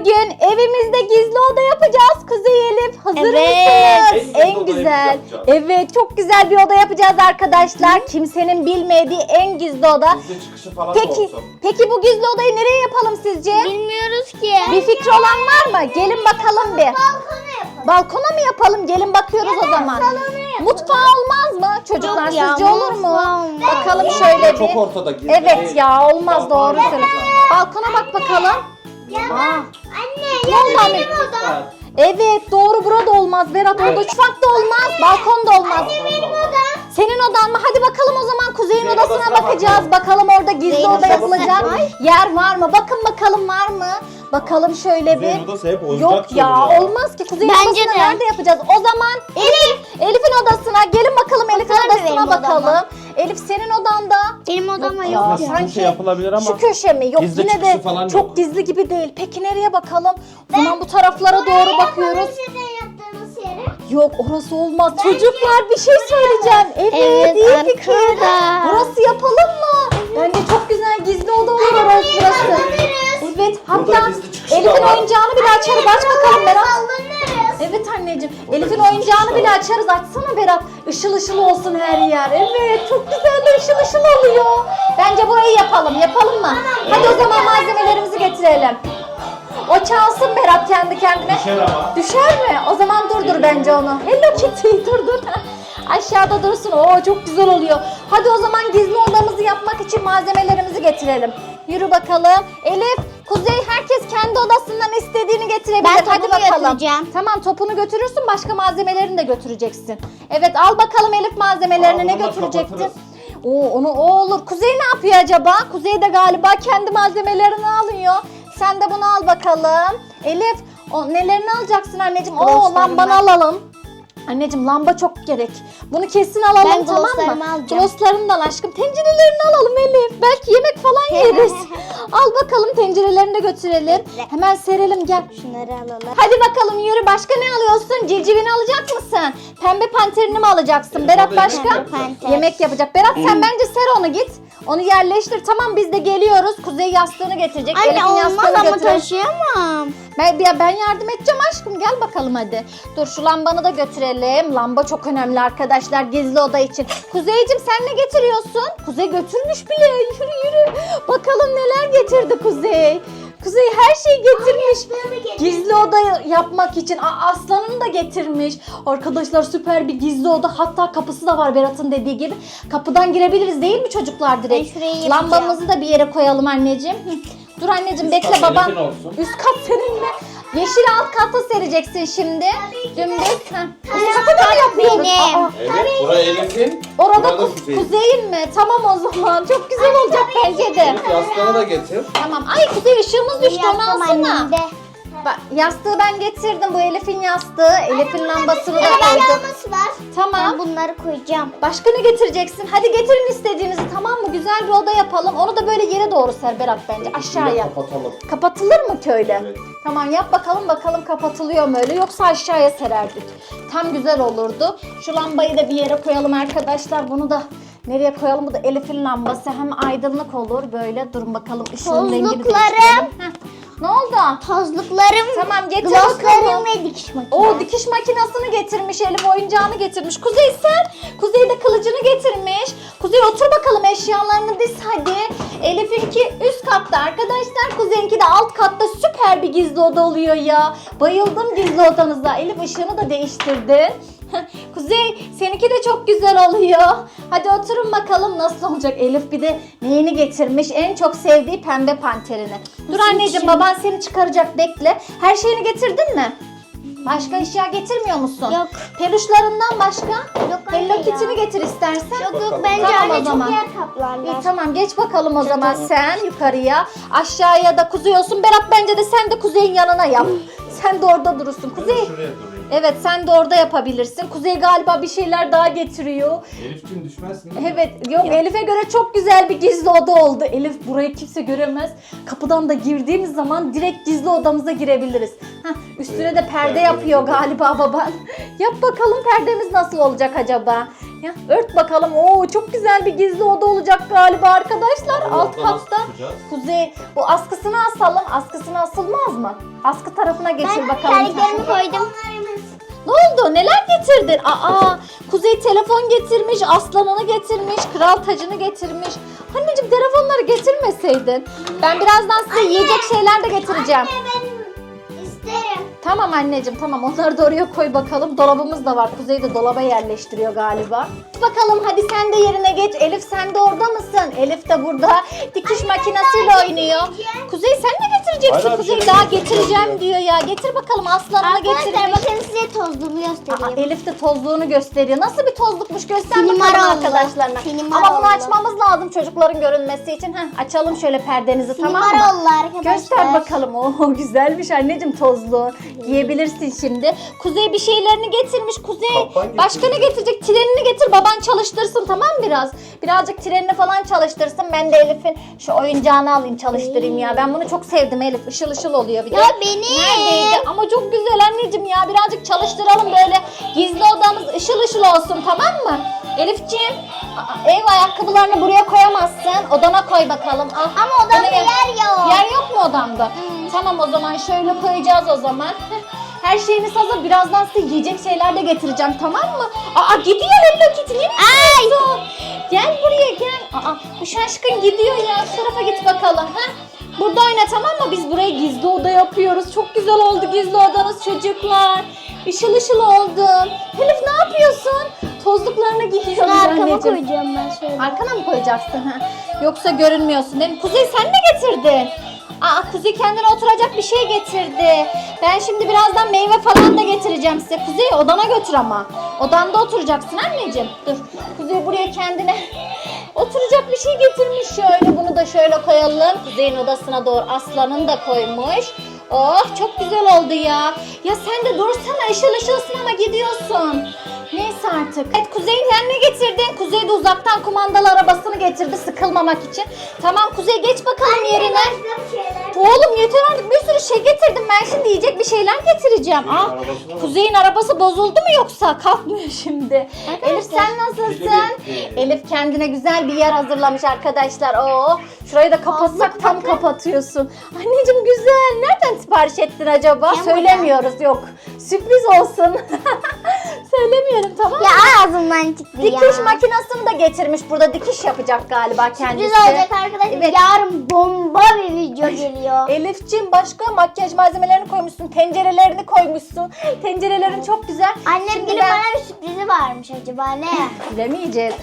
Bugün evimizde gizli oda yapacağız Kuzey Elif. Hazır Evet. mısınız? En En odayı güzel. biz yapacağız. Evet çok güzel bir oda yapacağız arkadaşlar. Kimsenin bilmediği en gizli oda. Bizde çıkışı falan da Peki, olsun. peki bu gizli odayı nereye yapalım sizce? Bilmiyoruz ki. Bir fikri olan var mı? Gelin bakalım bir. Balkona yapalım. Balkona mı yapalım? Gelin bakıyoruz o zaman. salona yapalım. Mutfağı olmaz mı? Çocuklar Yok ya, sizce olur mu? mutfağı olmaz. Bakalım şöyle bir. Çok ortada gizli Evet ya olmaz doğru söylüyorsun. Balkona bak bakalım. Aa, Anne Ne ya oldu da anne? benim odam. evet doğru burada olmaz. Berat orada mutfakta olmaz. Balkonda olmaz. Benim odam. Senin odan mı? Hadi bakalım o zaman Kuzey'in Kuzey'in odasına odasına bakacağız. Bakalım orada gizli Kuzey'in oda odasına yapılacak yer var mı? Bakın bakalım var mı? Bakalım şöyle Kuzey'in bir. odası hep oyuncak Yok ya dolu ya. olmaz ki Kuzey'in Bence odasını de. nerede yapacağız? O zaman Elif, Elif'in odasına gelin bakalım Elif'in Bakalım odasına benim bakalım. odama. Elif senin odanda. Benim odama Yok yok. ya. Aslında sanki bir şey yapılabilir ama. Şu köşe mi? Yok Gizli yine çıkışı de falan çok yok. gizli gibi değil. Peki nereye bakalım? O zaman bu taraflara doğru bakıyoruz. Yere. Yok orası olmaz. Çocuklar bir şey söyleyeceğim. Evet, Evet, iyi fikir. arkada. Burası yapalım mı? Bence çok güzel gizli oda olur orası burası. Evet hatta Elif'in oyuncağını bile açarız. Aç bakalım Berat. Evet anneciğim. Burada Elif'in oyuncağını bile açarız. Açsana Berat. Işıl ışıl olsun her yer. Evet çok güzel de ışıl ışıl oluyor. Bence burayı yapalım. Yapalım mı? Hadi o zaman malzemelerimizi getirelim. O çalsın Berat kendi kendine. Düşer ama. Düşer mi? O zaman durdur bence onu. Hello Kitty durdur. Aşağıda dursun. Oo çok güzel oluyor. Hadi o zaman gizli odamızı yapmak için malzemelerimizi getirelim. Yürü bakalım. Elif, Kuzey herkes kendi odasından istediğini getirebilir. Ben Hadi topumu bakalım. götüreceğim. Tamam topunu götürürsün başka malzemelerini de götüreceksin. Evet al bakalım Elif malzemelerini Aa, ne da götürecektin? kapatırız. Oo, onu o olur. Kuzey ne yapıyor acaba? Kuzey de galiba kendi malzemelerini alıyor. Sen de bunu al bakalım. Elif o nelerini alacaksın anneciğim? Oo Glosslarımı. lambanı alalım. Anneciğim lamba çok gerek. Bunu kesin alalım Ben tamam mı? alacağım. Aşkım. Tencerelerini alalım Elif. Belki yemek falan yeriz. al bakalım tencerelerini de götürelim. Hemen serelim gel. Şunları alalım. Hadi bakalım yürü başka ne alıyorsun? Civcivini alacak mısın? Pembe panterini mi alacaksın? Evet, Berat başka? Panter. Yemek yapacak. Berat sen bence ser onu git. Onu yerleştir. Tamam biz de geliyoruz. Kuzey yastığını getirecek. Anne Elif'in olmaz yastığını ama götürelim. taşıyamam. Ben, ya ben yardım edeceğim aşkım. Gel bakalım hadi. Dur şu lambanı da götürelim. Lamba çok önemli arkadaşlar gizli oda için. Kuzeyciğim sen ne getiriyorsun? Kuzey götürmüş bile. Yürü yürü. Bakalım neler getirdi Kuzey. Kuzey her şeyi getirmiş. Gizli oda yapmak için Aa, aslanını da getirmiş. Arkadaşlar süper bir gizli oda. Hatta kapısı da var Berat'ın dediği gibi. Kapıdan girebiliriz değil mi çocuklar direkt? Lambamızı da bir yere koyalım anneciğim. Dur anneciğim bekle baban. Olsun. Üst kat senin mi? Yeşil alt katta sereceksin şimdi. Dümdüz. Heh. Üst katı da mı yapıyoruz? benim. Aa, Evet, Elif'in. orada burada ku- Kuzey'in. kuzeyin mi? Tamam o zaman. Çok güzel olacak bence de. Elif yastığını da getir. Tamam. Ay kuzey ışığımız düştü onu Yaptım alsana. annem de. Bak, yastığı ben getirdim. Bu Elif'in yastığı. Elif'in lambasını da koydum. lambası var. Tamam. Ben bunları koyacağım. Başka ne getireceksin? Hadi getirin istediğinizi tamam mı? Güzel bir oda yapalım. Onu da böyle yere doğru ser Berat bence. Aşağıya. Kapatalım. Kapatılır mı ki öyle? Evet. Tamam yap bakalım bakalım kapatılıyor mu öyle yoksa aşağıya sererdik. Tam güzel olurdu. Şu lambayı da bir yere koyalım arkadaşlar. Bunu da nereye koyalım? Bu da Elif'in lambası. Hem aydınlık olur böyle. Durun bakalım ışığın rengini Tozluklarım. değiştirelim. Heh. Ne oldu? Tozluklarım, Tamam getir glosslarım bakalım. ve dikiş makinesi. O dikiş makinesini getirmiş Elif oyuncağını getirmiş. Kuzey sen. Kuzey de kılıcını getirmiş. Kuzey otur bakalım eşyalarını diz hadi. Elif'inki üst katta arkadaşlar. Kuzey'inki de alt katta süper bir gizli oda oluyor ya. Bayıldım gizli odanıza. Elif ışığını da değiştirdin. Kuzey seninki de çok güzel oluyor. Hadi oturun bakalım nasıl olacak. Elif bir de neyini getirmiş? En çok sevdiği pembe panterini. Dur anneciğim baban seni çıkaracak bekle. Her şeyini getirdin mi? Başka eşya getirmiyor musun? Yok. Peluşlarından başka? Yok anne Hello ya. Kitty'ni getir istersen. Yok yok bence Tamam o anne zaman. çok yer İyi kaplarlar. tamam geç bakalım o zaman sen yukarıya. Aşağıya da kuzey olsun. Berat bence de sen de kuzeyin yanına yap. sen de orada durursun. Kuzey. şuraya durayım. Evet sen de orada yapabilirsin. Kuzey galiba bir şeyler daha getiriyor. Elif'cim düşmezsin değil mi? Evet yok Elif'e göre çok güzel bir gizli oda oldu. Elif burayı kimse göremez. Kapıdan da girdiğimiz zaman direkt gizli odamıza girebiliriz. Heh, üstüne de Evet, perde perde yapıyor yapıyor. galiba baban. Yap bakalım perdemiz nasıl olacak acaba? Ya ört bakalım. Oo çok güzel bir gizli oda olacak galiba arkadaşlar. Ama Alt nasıl katta. tutacağız? Kuzey bu askısını asalım. Askısını asılmaz mı? Askı tarafına geçir Ben bakalım. terliklerimi koydum. Ne oldu? Neler getirdin? Aa, Kuzey telefon getirmiş, aslanını getirmiş, kral tacını getirmiş. Anneciğim telefonları getirmeseydin. Ben birazdan size yiyecek şeyler de getireceğim. ben isterim. Tamam anneciğim tamam onları da oraya koy bakalım. Dolabımız da var. Kuzey de dolaba yerleştiriyor galiba. Bakalım hadi sen de yerine geç. Elif sen de orada mısın? Elif de burada dikiş makinesiyle oynuyor. Kuzey sen ne getireceksin? Bir Kuzey şey daha getireceğim getireceğim diyor ya. Getir bakalım aslanını Arkadaşlar getirmiş. bakın size tozluğumu Aa, göstereyim. Elif de tozluğunu gösteriyor. Nasıl bir tozlukmuş göster bakalım aralı. arkadaşlarına. Film Ama bunu açmamız lazım çocukların görünmesi için. Heh, açalım şöyle perdenizi tamam mı? Numaralı arkadaşlar. Göster bakalım. Oo güzelmiş anneciğim tozlu. Giyebilirsin şimdi. Kuzey bir şeylerini getirmiş. Kuzey Kapan başka ne getirecek? Trenini getir baban çalıştırsın tamam mı biraz? Birazcık trenini falan çalıştırsın. Ben de Elif'in şu oyuncağını alayım çalıştırayım ya. Ben bunu çok sevdim Elif. Işıl ışıl oluyor bir de. Ya benim. Neredeydi? Ama çok güzel anneciğim ya. Birazcık çalıştıralım böyle. Gizli odamız ışıl ışıl olsun tamam mı? Elifciğim ev ayakkabılarını buraya koyamazsın. Odana koy bakalım. Al. Ama odamda Odana- yer yok. Yer yok mu odamda? Tamam o zaman şöyle koyacağız o zaman. Her şeyimiz hazır. Birazdan size yiyecek şeyler de getireceğim tamam mı? Aa gidiyor Hello Kitty. Nereye gidiyorsun? Gel buraya gel. Aa bu şaşkın gidiyor ya. Şu tarafa git bakalım. Ha? Burada oyna tamam mı? Biz buraya gizli oda yapıyoruz. Çok güzel oldu gizli odanız çocuklar. Işıl ışıl oldu. Elif ne yapıyorsun? Tozluklarını giyiyoruz Şunu arkama anneciğim. koyacağım ben şöyle. Arkana mı koyacaksın? Ha? Yoksa görünmüyorsun değil mi? Kuzey sen ne getirdin? Aa Kuzey kendine oturacak bir şey getirdi. Ben şimdi birazdan meyve falan da getireceğim size. Kuzey odana götür ama. Odanda oturacaksın anneciğim. Dur. Kuzey buraya kendine oturacak bir şey getirmiş şöyle. Bunu da şöyle koyalım. Kuzey'in odasına doğru aslanın da koymuş. Oh çok güzel oldu ya. Ya sen de dursana ışıl ışılsın ama gidiyorsun. Artık. Evet Kuzey sen ne getirdin? Kuzey de uzaktan kumandalı arabasını getirdi sıkılmamak için. Tamam Kuzey geç bakalım yerine. Oğlum yeter artık bir sürü şey getirdim. Ben şimdi yiyecek bir şeyler getireceğim. Al. arabasına bak. Kuzey'in arabası bozuldu mu yoksa? Kalkmıyor şimdi. Elif sen nasılsın? bitti. Elif kendine güzel bir yer hazırlamış arkadaşlar. Oo, şurayı da kapatsak tam kapatıyorsun. Anneciğim güzel. Nereden sipariş ettin acaba? Kemal'den. Söylemiyoruz yok. Sürpriz olsun. Söylemiyorum tamam mı? Ya ağzımdan çıktı ya. Dikiş makinesini de getirmiş. Burada dikiş yapacak galiba kendisi. Sürpriz olacak arkadaşlar. Evet. Yarın bomba bir video geliyor. Elifciğim başka makyaj malzemelerini koymuşsun. Tencerelerini koymuşsun. Tencerelerin çok güzel. Annem Şimdi ben- bana bir sürprizi varmış acaba ne? Bilemeyeceğiz.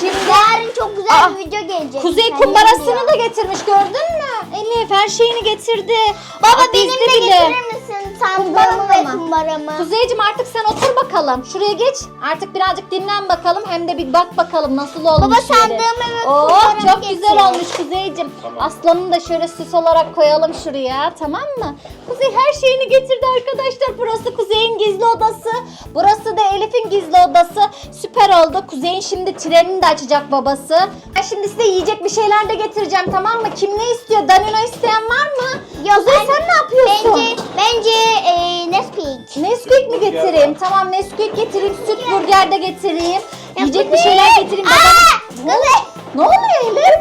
Şimdi Yarın çok güzel Aa, bir video gelecek. Kuzey kumbarasını da getirmiş gördün mü? Elif her şeyini getirdi. Baba Aa, benim de bile. getirir misin Kumbaramı ve mı? kumbaramı? Kuzeyciğim artık sen otur bakalım. Şuraya geç. Artık birazcık dinlen bakalım. Hem de bir bak bakalım nasıl olmuş. Baba, sandığımı ve Oo, kumbaramı çok getir. güzel olmuş Kuzeyciğim. Aslanını da şöyle süs olarak koyalım şuraya. Tamam mı? Kuzey her şeyini getirdi arkadaşlar. Burası Kuzey'in gizli odası. Burası da Elif'in gizli odası. Süper oldu. Kuzey'in şimdi trenini de açacak babası. Ben şimdi size yiyecek bir şeyler de getireceğim tamam mı? Kim ne istiyor? Danilo isteyen var mı? Yok, Kuzey ben- sen ne yapıyorsun? Bence bence e, Nesquik. Nesquik mi getireyim? Tamam Nesquik getireyim. Süt burger de getireyim. Yiyecek bir şeyler getireyim. Aa, Baba- Ne, Kuzey! ne oluyor Elif?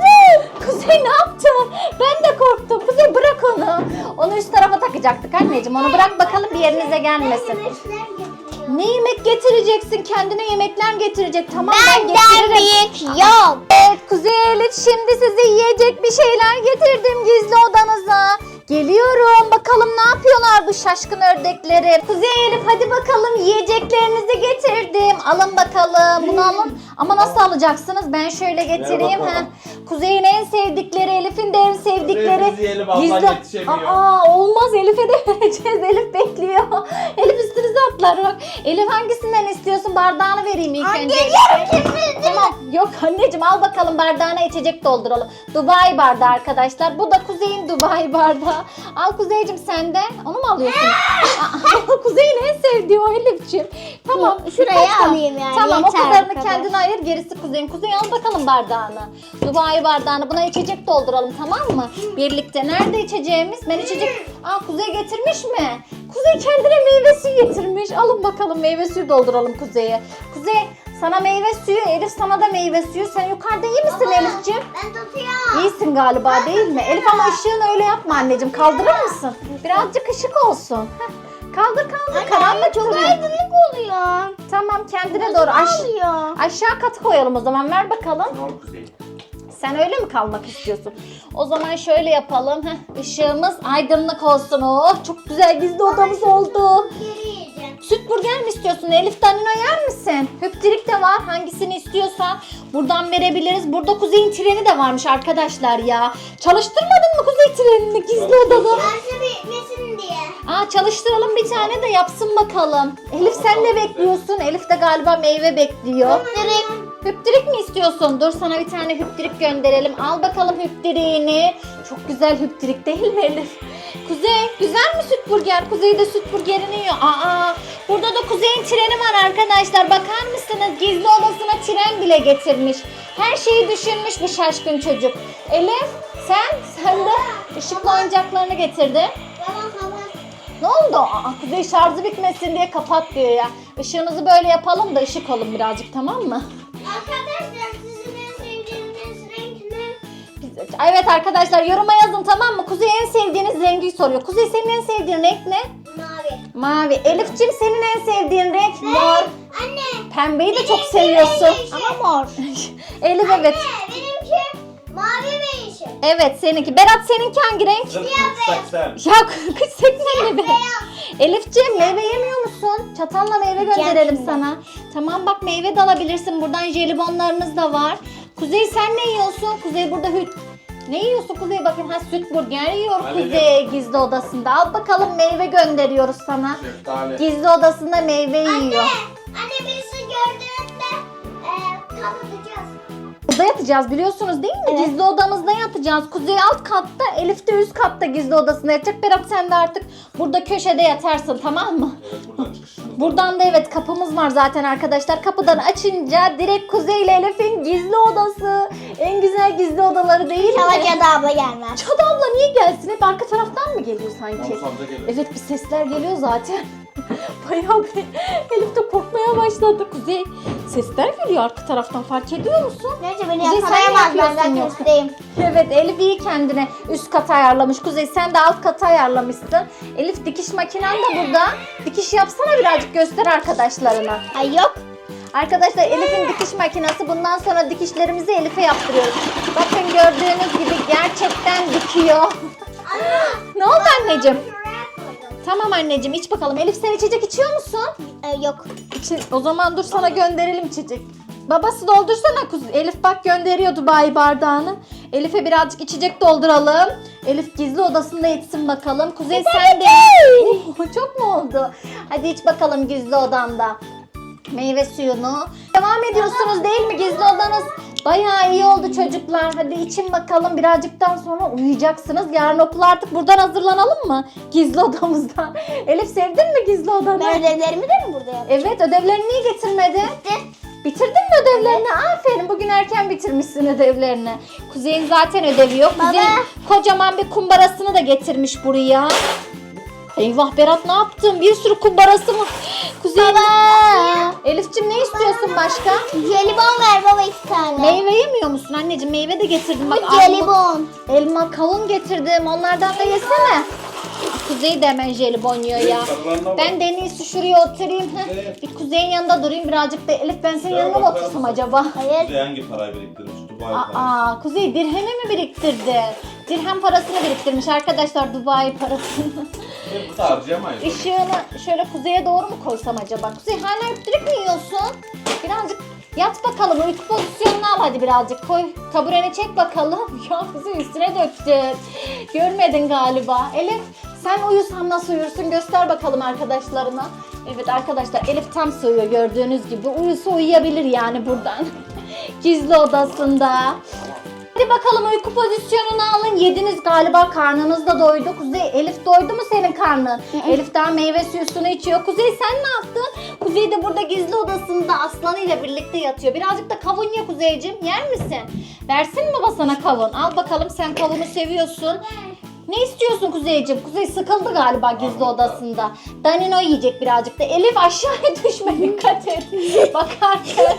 Anneciğim. Onu bırak bakalım bir yerinize gelmesin. Ne yemek getireceksin? Kendine yemekler getirecek. Tamam ben Benden getiririm. büyük yok. Evet Kuzey Elif şimdi size yiyecek bir şeyler getirdim gizli odanıza. Geliyorum bakalım ne yapıyorlar bu şaşkın ördekleri. Kuzey Elif hadi bakalım yiyeceklerinizi getirdim. Alın bakalım bunu alın. Ama nasıl alacaksınız? Ben şöyle getireyim. Ha. Kuzey'in en sevdikleri, Elif'in de en sevdikleri. biz yiyelim, ablan yetişemiyor. Aa olmaz Elif'e de vereceğiz. Elif bekliyor. Elif üstünüze atlar bak. Elif hangisinden istiyorsun? Bardağını vereyim ilk Ay, önce. geliyorum, kesin. Tamam. Yok anneciğim al bakalım bardağına içecek dolduralım. Dubai bardağı arkadaşlar. Bu da Kuzey'in Dubai bardağı. Al Kuzey'cim sen de. Onu mu alıyorsun? Kuzey'in en sevdiği o Elif'ciğim. Tamam. Şuraya birkaç tane- alayım yani, Tamam o kadarını kadar. kendine ayır gerisi Kuzey'in. Kuzey al bakalım bardağını. Dubai bardağını. Buna içecek dolduralım tamam mı? Birlikte. Nerede içeceğimiz? Ben içecek... Aa Kuzey getirmiş mi? Kuzey kendine meyve suyu getirmiş. Alın bakalım meyve suyu dolduralım Kuzey'e. Kuzey Sana meyve suyu, Elif sana da meyve suyu. Sen yukarıda iyi misin Elif'ciğim? Ben tutuyorum. İyisin galiba değil mi? Elif ama ışığını öyle yapma anneciğim. Kaldırır mısın? Birazcık ışık olsun. Heh. Kaldır kaldır. Karanlık çok duruyor. aydınlık oluyor. Tamam kendine doğru. Aş oluyor. aşağı kat koyalım o zaman. Ver bakalım. Kuzey? Sen öyle mi kalmak istiyorsun? O zaman şöyle yapalım. Heh, ışığımız aydınlık olsun. Oh çok güzel gizli odamız oldu. Geri yiyeceğim. Süt burger mi istiyorsun? Elif Danino yer misin? Hüptirik de var. Hangisini istiyorsan buradan verebiliriz. Burada Kuzey'in treni de varmış arkadaşlar ya. Çalıştırmadın mı Kuzey trenini gizli bitmesin diye. Aa çalıştıralım bir tane de yapsın bakalım. Elif sen ne bekliyorsun? Elif de galiba meyve bekliyor. Direkt. Hüptirik mi istiyorsun? Dur sana bir tane hüptirik gönderelim. Al bakalım hüptiriğini. Çok güzel hüptirik değil mi Elif? Kuzey güzel mi süt burger? Kuzey de süt burgerini yiyor. Aa burada da Kuzey'in treni var arkadaşlar. Bakar mısınız? Gizli odasına tren bile getirmiş. Her şeyi düşünmüş bu şaşkın çocuk. Elif sen? Sen de ışıklı oyuncaklarını getirdin. Ne oldu? Aa, Kuzey şarjı bitmesin diye kapat diyor ya. Işığınızı böyle yapalım da ışık olun birazcık tamam mı? Arkadaşlar sizin en sevdiğiniz renk ne? Evet arkadaşlar yoruma yazın tamam mı? Kuzey en sevdiğiniz rengi soruyor. Kuzey senin en sevdiğin renk ne? Mavi. Mavi. Elif'cim senin en sevdiğin renk mor. Anne. Pembeyi de çok benimki seviyorsun. yeşil. Ama mor. Elif evet. Anne benimki mavi ve. Evet seninki. Berat seninki hangi renk? Saksen. Ya kız seksen be. Elif'ciğim meyve yemiyor musun? Çatalla meyve gönderelim sana. Tamam bak meyve de alabilirsin. Buradan jelibonlarımız da var. Kuzey sen ne yiyorsun? Kuzey burada hüt. Ne yiyorsun Kuzey bakayım ha süt burger yiyor Anne, Kuzey gizli odasında. Al bakalım meyve gönderiyoruz sana. Şeftali. Gizli odasında meyve yiyor. Anne birisi gördüğünde e, kapatacağız. Burada yatacağız biliyorsunuz değil mi? Gizli odamızda yatacağız. Kuzey alt katta, Elif de üst katta gizli odasında yatacak. Berat sen de artık burada köşede yatarsın tamam mı? Evet buradan çıkışımız. Buradan da evet kapımız var zaten arkadaşlar. Kapıdan açınca direkt Kuzey ile Elif'in gizli odası. En güzel gizli odaları değil mi? Şalacada abla gelmez. Çadı abla niye gelsin? Hep arka taraftan mı geliyor sanki? Mahmut amca geliyor. Evet bir sesler geliyor zaten. Bayağı bir Elif de korkmaya başladı. Kuzey sesler geliyor arka taraftan fark ediyor musun? Neyse beni Kuzey, sen yakalayamaz ne ben yapıyorsun zaten yoksa? üstteyim. Evet Elif iyi kendine üst kata ayarlamış. Kuzey sen de alt kata ayarlamışsın. Elif dikiş makinen de burada. Dikiş yapsana birazcık göster arkadaşlarına. Ay yok. Arkadaşlar Elif'in dikiş makinesi. Bundan sonra dikişlerimizi Elif'e yaptırıyoruz. Bakın gördüğünüz gibi gerçekten dikiyor. ne oldu anneciğim? Tamam anneciğim iç bakalım. Elif sen içecek içiyor musun? E, yok. İçi- o zaman dur sana gönderelim içecek. Babası doldursana kuz. Elif bak gönderiyor Dubai bardağını. Elif'e birazcık içecek dolduralım. Elif gizli odasında içsin bakalım. Kuzey sen de. Çok mu oldu? Hadi iç bakalım gizli odanda. Meyve suyunu. Devam ediyorsunuz değil mi gizli odanız? Bayağı iyi oldu çocuklar. Hadi için bakalım birazcıktan sonra uyuyacaksınız. Yarın okula artık buradan hazırlanalım mı? Gizli odamızda. Elif sevdin mi gizli odanı? Ben ödevlerimi de mi burada yapayım? Evet ödevlerini niye getirmedin? Bitirdin mi ödevlerini? Aferin bugün erken bitirmişsin ödevlerini. Kuzey'in zaten ödevi yok. Baba. Kuzey kocaman bir kumbarasını da getirmiş buraya. Eyvah Berat ne yaptın? Bir sürü kumbarası mı? Kuzey. Elif'cim ne istiyorsun başka? Jelibon ver baba iki tane. Meyve yemiyor musun anneciğim? Meyve de getirdim. Bak Bu jelibon. elma, kavun getirdim. Onlardan da yesene. Kuzey de hemen jelibon yiyor ya. Ben de en iyisi şuraya oturayım. Heh. Bir kuzeyin yanında durayım birazcık da. Elif ben senin Ya yanına mı otursam acaba? Hayır. Kuzey hangi parayı biriktirmiş? Dubai parası. Aa, Kuzey dirhemi mi biriktirdi? Dirhem parasını biriktirmiş arkadaşlar Dubai parasını. Hep harcayamayız. Işığını şöyle kuzeye doğru mu koysam acaba? Kuzey hala öptürük mü yiyorsun? Birazcık yat bakalım uyku pozisyonunu al hadi birazcık koy. Tabureni çek bakalım. Ya Kuzey üstüne döktün. Görmedin galiba. Elif sen uyusan nasıl uyursun göster bakalım arkadaşlarına. Evet arkadaşlar Elif tam sığıyor gördüğünüz gibi. Uyusa uyuyabilir yani buradan. Gizli odasında. Hadi bakalım uyku pozisyonunu alın. Yediniz galiba karnınız da doydu. Kuzey Elif doydu mu senin karnın? Elif daha meyve suyusunu içiyor. Kuzey sen ne yaptın? Kuzey de burada gizli odasında Aslanı ile birlikte yatıyor. Birazcık da kavun ye Kuzeyciğim. Yer misin? Versin mi baba sana kavun? Al bakalım sen kavunu seviyorsun. Ne istiyorsun Kuzeyciğim? Kuzey sıkıldı galiba gizli odasında. Danino yiyecek birazcık da. Elif aşağıya düşme dikkat et. Bakarken.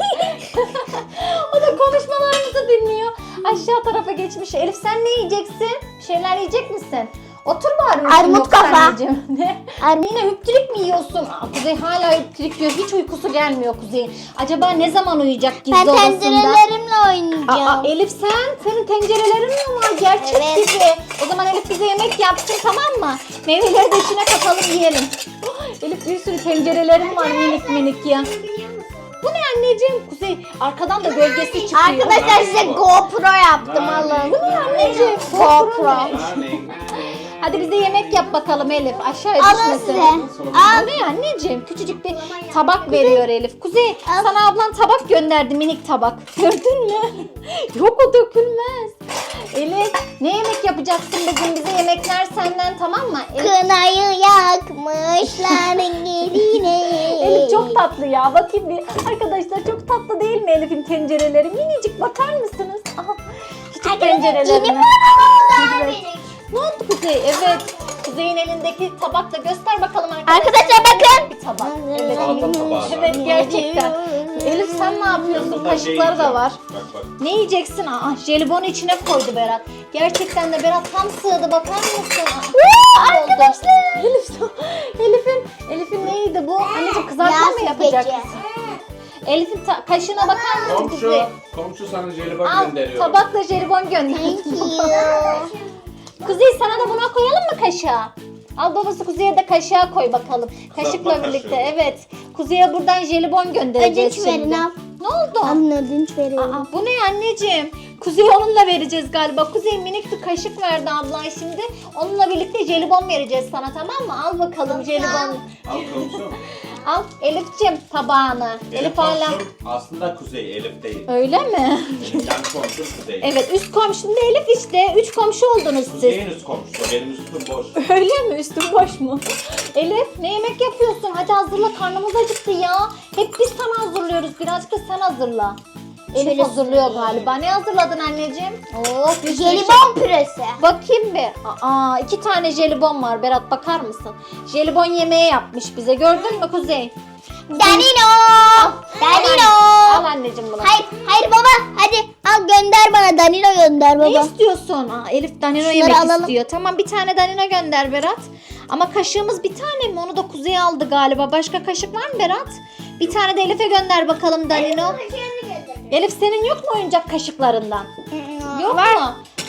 o da konuşmalarımızı dinliyor. Aşağı tarafa geçmiş. Elif sen ne yiyeceksin? Bir şeyler yiyecek misin? Otur bari. Armut yoksa kafa. anneciğim. Ne? Armut. Yine hüptürük mü yiyorsun? Aa, Kuzey hala hüptürük yiyor. Hiç uykusu gelmiyor Kuzey'in. Acaba ne zaman uyuyacak gizli Ben odasında? tencerelerimle Aa, oynayacağım. Elif sen, senin tencerelerin mi var? Gerçek Evet. gibi. O zaman Elif bize yemek yapsın tamam mı? Meyveleri de içine katalım yiyelim. Elif bir sürü tencerelerim var minik minik ya. Bu ne anneciğim? Kuzey arkadan da gölgesi çıkıyor. Arkadaşlar size GoPro yaptım alın. Bu ne anneciğim? GoPro. Hadi bize yemek yap bakalım Elif. Aşağıya Alın düşmesin. size. Aa ne anneciğim? Küçücük bir tabak veriyor Elif. Kuzey Al. sana ablan tabak gönderdi minik tabak. Gördün mü? Yok o dökülmez. Elif ne yemek yapacaksın bizim bize yemekler senden tamam mı? Elif, Kınayı yakmışlar geline. Elif çok tatlı ya. Bakayım bir. Arkadaşlar çok tatlı değil mi Elif'in tencereleri? Minicik bakar mısınız? Aha, küçük tencerelerine. Evet. Ne oldu Kuzey? Evet. Kuzey'in elindeki tabakla göster bakalım arkadaşlar. Arkadaşlar bakın. Bir tabak. Evet. Salata tabağı. Evet gerçekten. Elif sen ne yapıyorsun? Kaşıkları da var. Bak bak. Ne yiyeceksin? Aa, jelibonu içine koydu Berat. Gerçekten de Berat tam sığdı bakar mısın? Aa, arkadaşlar. Elif, Elif'in, Elif'in neydi bu? Anneciğim kızartma mı yapacak? Elif'in ta- kaşığına bakar mısın Komşu, Kuzey? komşu sana jelibon Al gönderiyor. tabakla jelibon gönderdi. Thank you. Kuzey sana da buna koyalım mı kaşığa? Al babası Kuzey'e de kaşığa koy bakalım. Kaşıkla kaşığı. birlikte evet. Kuzey'e buradan jelibon göndereceğiz Ödünç verin şimdi. al. Ne oldu? Alın ödünç veriyorum. Aa, bu ne anneciğim? Kuzey onunla vereceğiz galiba. Kuzey minik bir kaşık verdi ablan şimdi. Onunla birlikte jelibon vereceğiz sana tamam mı? Al bakalım jelibon. Al komşu. Al Elif'cim tabağını. Elif, hala. komşum aslında kuzey Elif değil. Öyle mi? Benim yan komşum kuzey. Evet üst komşum da Elif işte. Üç komşu oldunuz siz. Kuzeyin üst komşusu. Benim üstüm boş. Öyle mi? Üstün boş mu? Elif ne yemek yapıyorsun? Hadi hazırla karnımız acıktı ya. Hep biz sana hazırlıyoruz. Birazcık da sen hazırla. Elif Şöyle hazırlıyor galiba. Ne hazırladın anneciğim? Oo, bir sürü şey- Jelibon püresi. Bakayım bir. Aa, iki tane jelibon var. Berat bakar mısın? Jelibon yemeği yapmış bize. Gördün mü Kuzey? Danilo. Al Danilo. anneciğim bunu. Hayır, hayır baba. Hadi al gönder bana Danilo gönder Ne baba. istiyorsun? Aa, Elif Danino Şunları yemek alalım. istiyor. Tamam bir tane Danino gönder Berat. Ama kaşığımız bir tane mi? Onu da Kuzey aldı galiba. Başka kaşık var mı Berat? Bir tane de Elif'e gönder bakalım Danino. Elif senin yok mu oyuncak kaşıklarından? Yok mu?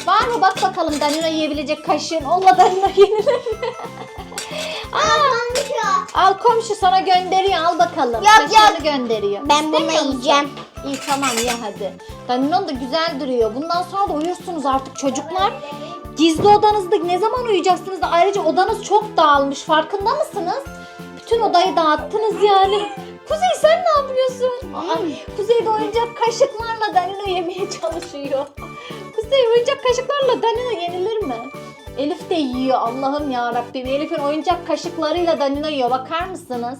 Var mı? Bak bakalım Danino yiyebilecek kaşığın. Onunla Danino yenilir mi? Aa, al komşu sana gönderiyor. Al bakalım. Yok, Kaşığını yok. gönderiyor. Ben bunu İstemiyor musun? yiyeceğim. İyi tamam ye hadi. Danilon da güzel duruyor. Bundan sonra da uyursunuz artık çocuklar. Gizli odanızda ne zaman uyuyacaksınız? Ayrıca odanız çok dağılmış. Farkında mısınız? Bütün odayı dağıttınız yani. Kuzey sen ne yapıyorsun? Aa, Kuzey de oyuncak kaşıklarla Danilo yemeye çalışıyor. Kuzey oyuncak kaşıklarla Danilo yenilir mi? Elif de yiyor Allah'ım ya Rabbim. Elif'in oyuncak kaşıklarıyla Danilo yiyor. Bakar mısınız?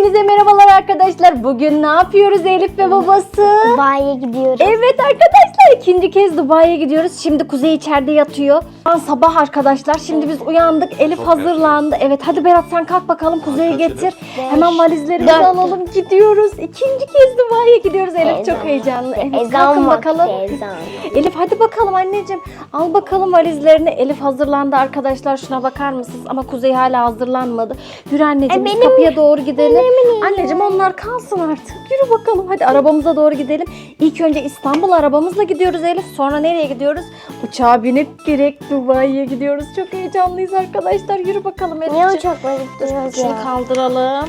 Hepinize merhabalar arkadaşlar. Bugün ne yapıyoruz Elif ve babası? Dubai'ye gidiyoruz. Evet arkadaşlar ikinci kez Dubai'ye gidiyoruz. Şimdi Kuzey içeride yatıyor. An sabah arkadaşlar. Şimdi biz uyandık. Elif Çok hazırlandı. Evet hadi Berat sen kalk bakalım Kuzey'i getir. Elif? Hemen valizlerimizi Dört. alalım. Gidiyoruz. İkinci kez Dubai'ye gidiyoruz. Elif çok heyecanlı. Evet kalkın bakalım. Elif hadi bakalım anneciğim. Al bakalım valizlerini. Elif hazırlandı arkadaşlar. Şuna bakar mısınız? Ama Kuzey hala hazırlanmadı. Yürü anneciğim biz benim- kapıya doğru gidelim. benim Anneciğim onlar kalsın artık. Yürü bakalım. Hadi arabamıza doğru gidelim. İlk önce İstanbul arabamızla gidiyoruz Elif. Sonra nereye gidiyoruz? Uçağa binip direkt Dubai'ye gidiyoruz. Çok heyecanlıyız arkadaşlar. Yürü bakalım Elif'ciğim. Niye uçakla gidiyoruz Şunu ya? kaldıralım.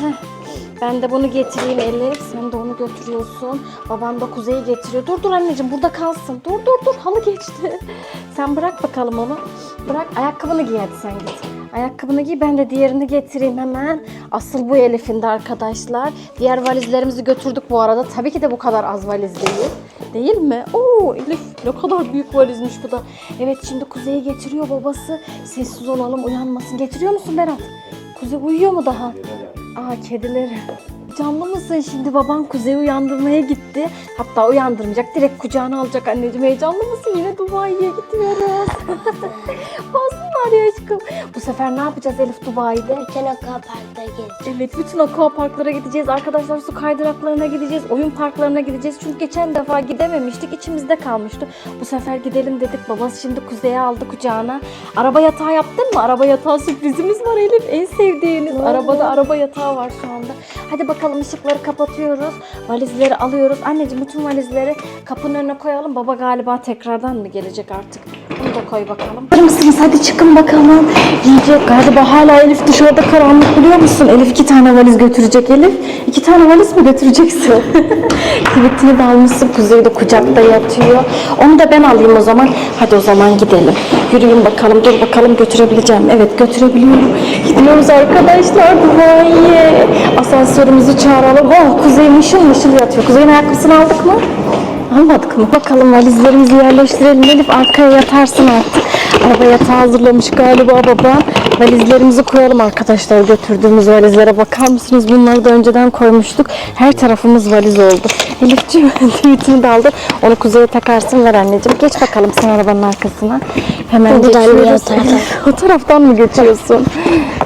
Heh. Ben de bunu getireyim Elif. Sen de onu götürüyorsun. Babam da Kuzey'i getiriyor. Dur dur anneciğim burada kalsın. Dur dur dur halı geçti. Sen bırak bakalım onu. Bırak ayakkabını giy hadi sen git. Ayakkabını giy ben de diğerini getireyim hemen. Asıl bu Elif'in de arkadaşlar. Diğer valizlerimizi götürdük bu arada. Tabii ki de bu kadar az valiz değil. Değil mi? Oo Elif ne kadar büyük valizmiş bu da. Evet şimdi Kuzey'i getiriyor babası. Sessiz olalım uyanmasın. Getiriyor musun Berat? Kuzey uyuyor mu daha? Aa kedileri. Canlı mısın şimdi baban Kuzey'i uyandırmaya gitti. Hatta uyandırmayacak direkt kucağına alacak anneciğim. Heyecanlı mısın? Yine Dubai'ye gidiyoruz. Olsun ya aşkım. Bu sefer ne yapacağız Elif Dubai'de? Bütün akvaparkta gezeceğiz. Evet bütün aqua parklara gideceğiz. Arkadaşlar su kaydıraklarına gideceğiz. Oyun parklarına gideceğiz. Çünkü geçen defa gidememiştik. içimizde kalmıştı. Bu sefer gidelim dedik. Babası şimdi Kuzey'e aldı kucağına. Araba yatağı yaptın mı? Araba yatağı sürprizimiz var Elif. En sevdiğiniz. Arabada araba yatağı var şu anda. Hadi bakalım ışıkları kapatıyoruz. Valizleri alıyoruz. Anneciğim bütün valizleri kapının önüne koyalım. Baba galiba tekrardan mı gelecek artık? Bunu da koy bakalım. Hazır mısınız? Hadi çıkın bakalım. Yiyecek galiba hala Elif dışarıda karanlık biliyor musun? Elif iki tane valiz götürecek Elif. İki tane valiz mi götüreceksin? Tweetini de almışsın. Kuzey kucakta yatıyor. Onu da ben alayım o zaman. Hadi o zaman gidelim. Yürüyün bakalım. Dur bakalım götürebileceğim. Evet götürebiliyorum. Gidiyoruz arkadaşlar Dubai'ye. Asansörümüzü çağıralım. Oh Kuzey mışıl mışıl yatıyor. Kuzey'in ayakkabısını aldık mı? Almadık mı? Bakalım valizlerimizi yerleştirelim. Elif arkaya yatarsın artık. Araba yatağı hazırlamış galiba babam. Valizlerimizi koyalım arkadaşlar. Götürdüğümüz valizlere bakar mısınız? Bunları da önceden koymuştuk. Her tarafımız valiz oldu. Elifciğim tweetini de aldı. Onu kuzeye takarsın ver anneciğim. Geç bakalım sen arabanın arkasına. Hemen Buradan geçiyoruz. o taraftan mı geçiyorsun?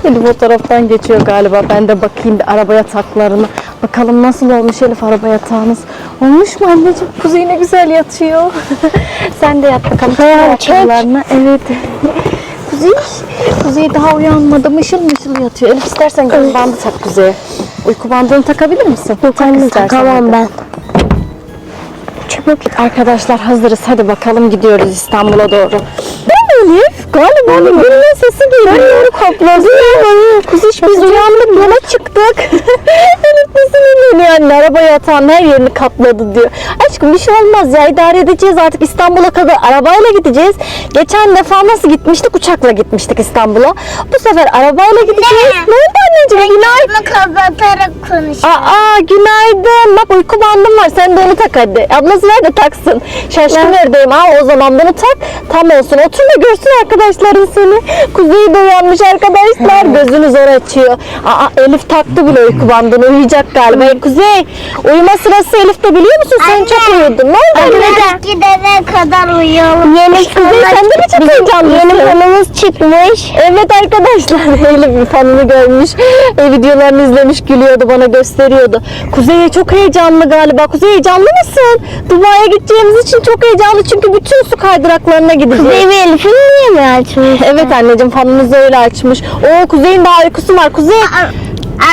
Elif o taraftan geçiyor galiba. Ben de bakayım bir araba yataklarına. Bakalım nasıl olmuş Elif araba yatağınız. Olmuş mu anneciğim? Kuzey ne güzel yatıyor. Sen de yat bakalım. Ayakkabılarına. Evet. Kuzey, Kuzey daha uyanmadı. Mışıl mışıl yatıyor. Elif istersen göz bandı tak Kuzey'e. Uyku bandını takabilir misin? Yok Anne takamam ben. Arkadaşlar hazırız. Hadi bakalım gidiyoruz İstanbul'a doğru. Ben Elif. Galiba bir birinin sesi geliyor. Ben kapladı. Kuziş biz uyandık yola çıktık. Nasıl inanıyor anne araba yatağın her yerini kapladı diyor. Aşkım bir şey olmaz ya idare edeceğiz artık İstanbul'a kadar arabayla gideceğiz. Geçen defa nasıl gitmiştik uçakla gitmiştik İstanbul'a. Bu sefer arabayla gideceğiz. Ne oldu anneciğim? Günaydın. Kapatarak konuş. Aa günaydın. Bak uyku bandım var. Sen de onu tak hadi. Ablası ver de taksın. Şaşkın neredeyim? Ha o zaman bunu tak. Tam olsun. Otur da görsün arkadaşların seni. Kuzey de uyanmış arkadaşlar. Gözünü zor açıyor. Aa Elif taktı bile uyku bandını. Uyuyacak galiba. Kuzey uyuma sırası Elif'te biliyor musun? Sen Anne. çok uyudun. Ne oldu? Gidene kadar uyuyalım. Yeni Kuzey sen de mi çok heyecanlısın? Yeni konumuz çıkmış. Evet arkadaşlar Elif bir fanını görmüş. E, videolarını izlemiş gülüyordu bana gösteriyordu. Kuzey'e çok heyecanlı galiba. Kuzey heyecanlı mısın? Dubai'ye gideceğimiz için çok heyecanlı çünkü bütün su kaydıraklarına gideceğiz. Kuzey ve Elif'in niye mi açmış? Evet anneciğim fanımızı öyle açmış. Oo Kuzey'in daha uykusu var. Kuzey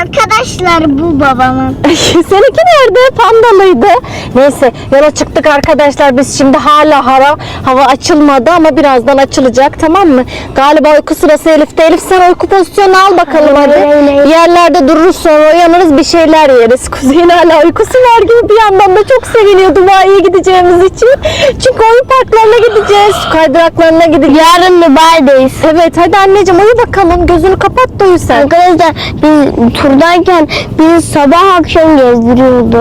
Arkadaşlar bu babamın. Seninki nerede? Pandalıydı. Neyse yola çıktık arkadaşlar. Biz şimdi hala hava hava açılmadı ama birazdan açılacak tamam mı? Galiba uyku sırası Elif'te. Elif sen uyku pozisyonu al bakalım hadi. Hayır. Yerlerde dururuz sonra uyanırız bir şeyler yeriz. Kuzey'in hala uykusu var gibi bir yandan da çok seviniyor Dubai'ye gideceğimiz için. Çünkü oyun parklarına gideceğiz. Su kaydıraklarına gideceğiz. Yarın Dubai'deyiz. Evet hadi anneciğim uyu bakalım. Gözünü kapat da uyu sen. Arkadaşlar biz turdayken bizi sabah akşam gezdiriyordu.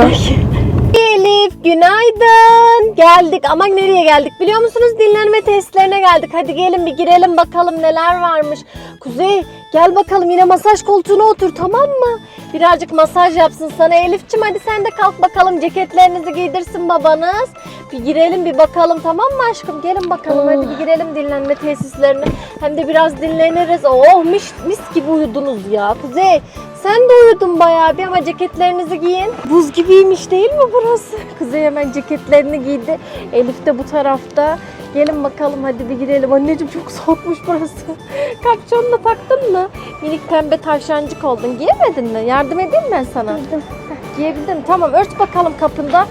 Elif günaydın. Geldik ama nereye geldik biliyor musunuz? Dinlenme testlerine geldik. Hadi gelin bir girelim bakalım neler varmış. Kuzey gel bakalım yine masaj koltuğuna otur tamam mı? Birazcık masaj yapsın sana Elifçim hadi sen de kalk bakalım ceketlerinizi giydirsin babanız. Bir girelim bir bakalım tamam mı aşkım? Gelin bakalım hadi bir girelim dinlenme tesislerine. Hem de biraz dinleniriz. Oh mis, mis gibi uyudunuz ya. Kuzey sen de uyudun bayağı bir ama ceketlerinizi giyin. Buz gibiymiş değil mi burası? Kuzey hemen ceketlerini giydi. Elif de bu tarafta. Gelin bakalım hadi bir girelim. Anneciğim çok soğukmuş burası. Kapşonunu taktın mı? Minik pembe tavşancık oldun. Giyemedin mi? Yardım edeyim ben sana? Heh, Giyebildin. Tamam ört bakalım kapında.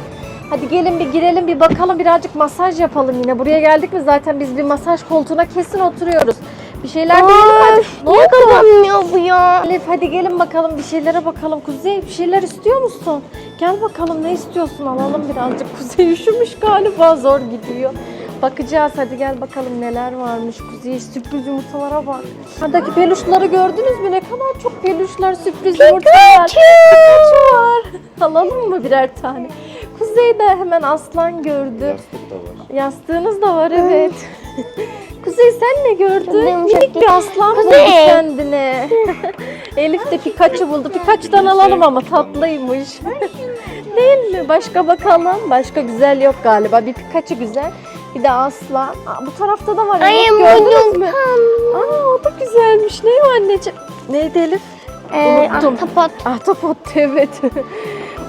Hadi gelin bir girelim bir bakalım birazcık masaj yapalım yine. Buraya geldik mi zaten biz bir masaj koltuğuna kesin oturuyoruz. Bir şeyler hadi. Ne oldu? Kazanmıyor bu ya. Elif hadi gelin bakalım bir şeylere bakalım. Kuzey bir şeyler istiyor musun? Gel bakalım ne istiyorsun alalım birazcık. Kuzey üşümüş galiba zor gidiyor. Bakacağız hadi gel bakalım neler varmış. Kuzey sürpriz yumurtalara bak. Buradaki peluşları gördünüz mü? Ne kadar çok peluşlar sürpriz yumurtalar. Pikachu var. Alalım mı birer tane? Kuzey de hemen aslan gördü. Yastık da var. Yastığınız da var evet. Kuzey sen ne gördün? Minik bir aslan buldu kendine. Elif de Pikachu buldu. Pikachu'dan alalım ama tatlıymış. Değil mi? Başka bakalım. Başka güzel yok galiba. Bir Pikachu güzel. Bir de aslan. Aa, bu tarafta da var. Ay Elif, gördünüz mü? Aa o da güzelmiş. Ne o anneciğim? Neydi Elif? Ee, Unuttum. ahtapot. Ahtapot evet.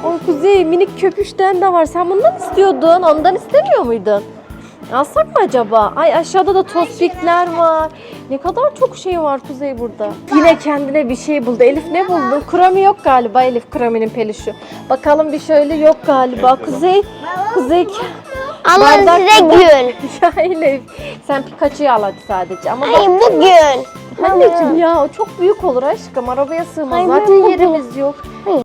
o kuzey minik köpüşten de var. Sen bundan istiyordun. Ondan istemiyor muydun? Alsak mı acaba? Ay aşağıda da tospikler var. Ne kadar çok şey var Kuzey burada. Yine kendine bir şey buldu. Elif ne buldu? Kurami yok galiba Elif Kurami'nin peluşu. Bakalım bir şöyle yok galiba. Kuzey, Kuzey. Alın Bardak size gül. ya Elif sen Pikachu'yu al hadi sadece. Ama bak Ay bu gül. anneciğim ya o çok büyük olur aşkım. Arabaya sığmaz. Ay, Zaten bu- yerimiz yok.